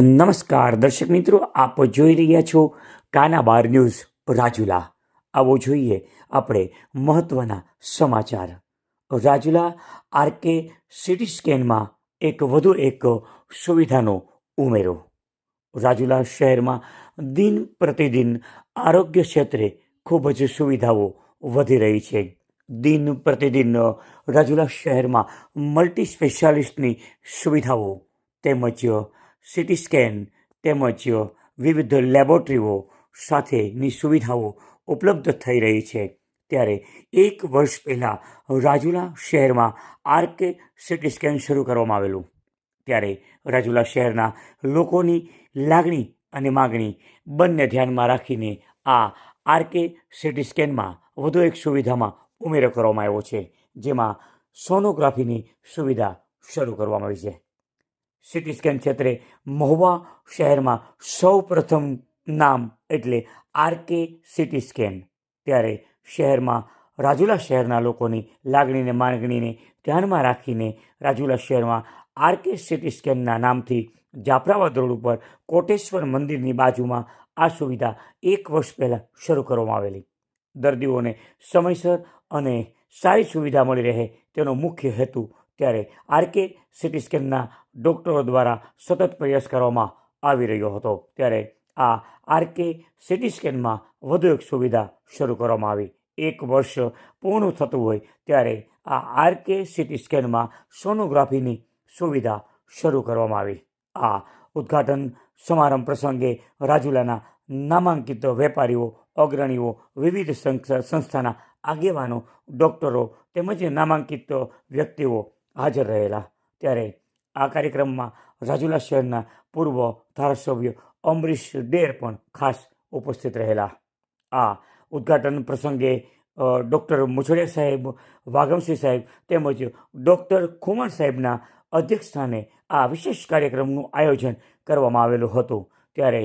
નમસ્કાર, દર્શક મિત્રો, આપ જોઈ રહ્યા છો કાના બાર ન્યૂઝ રાજુલા. આવો જોઈએ આપણે મહત્વના સમાચાર. રાજુલા આરકે સિટી સ્કેનમાં એક વધુ એક સુવિધાનો ઉમેરો. રાજુલા શહેરમાં દિન પ્રતિદિન આરોગ્ય ક્ષેત્રે ખૂબ જ સુવિધાઓ વધી રહી છે. દિન પ્રતિદિન રાજુલા શહેરમાં મલ્ટી સ્પેશિયાલિસ્ટની સુવિધાઓ તેમજ સિટી સ્કેન તેમજ વિવિધ લેબોરેટરીઓ સાથેની સુવિધાઓ ઉપલબ્ધ થઈ રહી છે. ત્યારે એક વર્ષ પહેલાં રાજુલા શહેરમાં આરકે સિટી સ્કેન શરૂ કરવામાં આવેલું. ત્યારે રાજુલા શહેરના લોકોની લાગણી અને માગણી બંને ધ્યાનમાં રાખીને આ આરકે સિટી સ્કેનમાં વધુ એક સુવિધામાં ઉમેરો કરવામાં આવ્યો છે, જેમાં સોનોગ્રાફીની સુવિધા શરૂ કરવામાં આવી છે. સિટી સ્કેન ક્ષેત્રે મહુવા શહેરમાં સૌ પ્રથમ નામ એટલે આરકે સિટી સ્કેન ત્યારે શહેરમાં રાજુલા શહેરના લોકોની લાગણીને માંગણીને ધ્યાનમાં રાખીને રાજુલા શહેરમાં આરકે સિટી સ્કેનના નામથી જાફરાબાદ રોડ ઉપર કોટેશ્વર મંદિરની બાજુમાં આ સુવિધા એક વર્ષ પહેલાં શરૂ કરવામાં આવેલી. દર્દીઓને સમયસર અને સારી સુવિધા મળી રહે તેનો મુખ્ય હેતુ ત્યારે આરકે સિટી સ્કેનના ડૉક્ટરો દ્વારા સતત પ્રયાસ કરવામાં આવી રહ્યો હતો. ત્યારે આ આરકે સિટી સ્કેનમાં વધુ એક સુવિધા શરૂ કરવામાં આવી. એક વર્ષ પૂર્ણ થતું હોય ત્યારે આ આરકે સિટી સ્કેનમાં સોનોગ્રાફીની સુવિધા શરૂ કરવામાં આવી. આ ઉદ્ઘાટન સમારંભ પ્રસંગે રાજુલાના નામાંકિત વેપારીઓ, અગ્રણીઓ, વિવિધ સંસ્થા- સંસ્થાના આગેવાનો, ડૉક્ટરો તેમજ નામાંકિત વ્યક્તિઓ હાજર રહેલા. ત્યારે આ કાર્યક્રમમાં રાજુલા શહેરના પૂર્વ ધારાસભ્ય અમરીશ ડેર પણ ખાસ ઉપસ્થિત રહેલા. આ ઉદ્ઘાટન પ્રસંગે ડૉક્ટર મુછડિયા સાહેબ, વાઘમસિંહ સાહેબ તેમજ ડૉક્ટર ખુમાર સાહેબના અધ્યક્ષસ્થાને આ વિશેષ કાર્યક્રમનું આયોજન કરવામાં આવેલું હતું. ત્યારે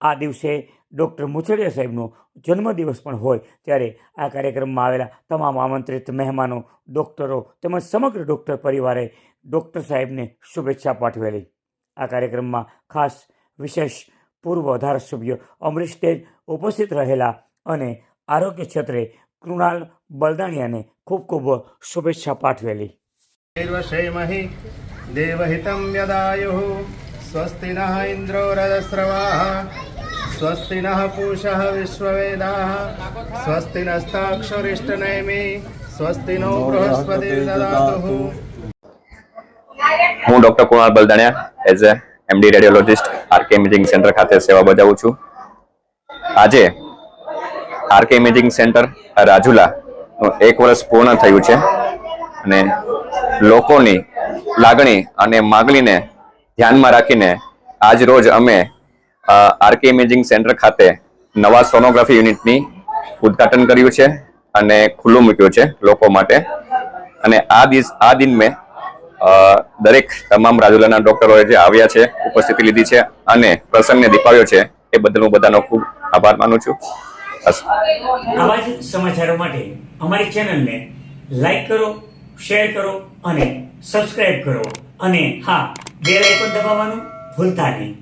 આ દિવસે ડૉક્ટર મુછડિયા સાહેબનો જન્મદિવસ પણ હોય ત્યારે આ કાર્યક્રમમાં આવેલા તમામ આમંત્રિત મહેમાનો, ડૉક્ટરો તેમજ સમગ્ર ડૉક્ટર પરિવારે ડૉક્ટર સાહેબને શુભેચ્છા પાઠવેલી. આ કાર્યક્રમમાં ખાસ વિશેષ પૂર્વ ધારાસભ્ય અમરીશ તેજ ઉપસ્થિત રહેલા અને આરોગ્ય ક્ષેત્રે કૃણાલ બલદાણિયાને ખૂબ ખૂબ શુભેચ્છા પાઠવેલી. દેવહિતમ યદાયુ સ્વસ્તિ ઇન્દ્રો રજસ્રવાહ इन्द्रो रजस्रवाः स्वस्ति नः पूषः विश्ववेदाः स्वस्ति नस्ताक्षरिष्टनेमि स्वस्ति नो बृहस्पतिर्ददातुः હું doctor Kunal Baldaniya as a MD radiologist RK imaging centre ખાતે સેવા બજાવું છું આજે આરકે ઇમેજિંગ સેન્ટર રાજુલા એક વર્ષ પૂર્ણ થયું છે અને લોકોની લાગણી અને માગણીને ધ્યાનમાં રાખીને આજ રોજ અમે આરકે ઇમેજિંગ સેન્ટર ખાતે નવા સોનોગ્રાફી યુનિટની ઉદ્ઘાટન કર્યું છે અને ખુલ્લું મૂક્યું છે લોકો માટે. અને આ દિવસ આ દિન મેં દરેક તમામ રાજુલાના ડોક્ટરોએ જે આવ્યા છે, ઉપસ્થિતિ લીધી છે અને પ્રસંગને દીપાવ્યો છે, એ બદલ હું બધાનો ખૂબ આભાર માનું છું. આવા જ સમાચારો માટે અમારી ચેનલને લાઈક કરો, શેર કરો અને સબસ્ક્રાઇબ કરો. અને હા, બેલ આઇકોન દબાવવાનું ભૂલતા નહીં.